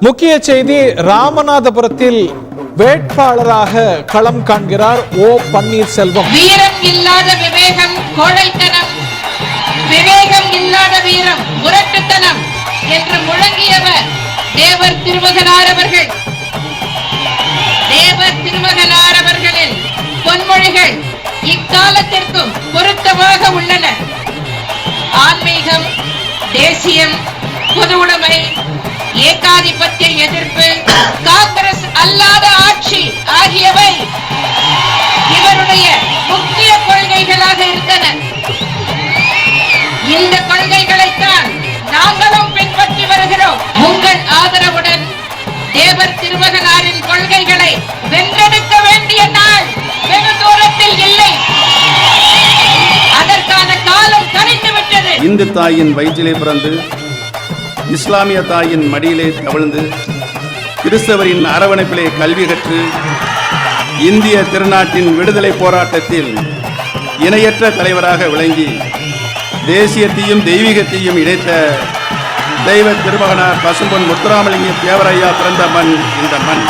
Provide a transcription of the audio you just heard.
முக்கிய செய்தி ராமநாதபுரத்தில் வேட்பாளராக களம் காண்கிறார் ஓ பன்னீர்செல்வம். வீரம் இல்லாத விவேகம் கோழைத்தனம். விவேகம் இல்லாத வீரம் முரட்டுத்தனம் என்று முழங்கியவர் தேவர் திருமகனார் அவர்கள். தேவர் திருமகனார் அவர்களின் பொன்மொழிகள் இக்காலத்திற்கும் பொருத்தமாக உள்ளன. ஆன்மீகம் தேசியம் பொது உடைமை ஏகாதிபத்திய எதிர்ப்பு காங்கிரஸ் அல்லாத ஆட்சி ஆகியவை இவருடைய முக்கிய கொள்கைகளாக இருந்தன. இந்த கொள்கைகளைத்தான் நாங்களும் பின்பற்றி வருகிறோம். உங்கள் ஆதரவுடன் தேவர் திருவகனாரின் கொள்கைகளை வென்றெடுக்க வேண்டிய நாள் வெகு தூரத்தில் இல்லை. அதற்கான காலம் கணிந்து விட்டது இந்து தாயின் வயிற்றிலே பிறந்து இஸ்லாமிய தாயின் மடியிலே தவழ்ந்து கிறிஸ்தவரின் அரவணைப்பிலே கல்வி கற்று இந்திய திருநாட்டின் விடுதலை போராட்டத்தில் இணையற்ற தலைவராக விளங்கி தேசியத்தையும் தெய்வீகத்தையும் இணைத்த தெய்வ திருமகனார் பசும்பொன் முத்துராமலிங்க தேவரையா பிறந்த மண் இந்த மண்.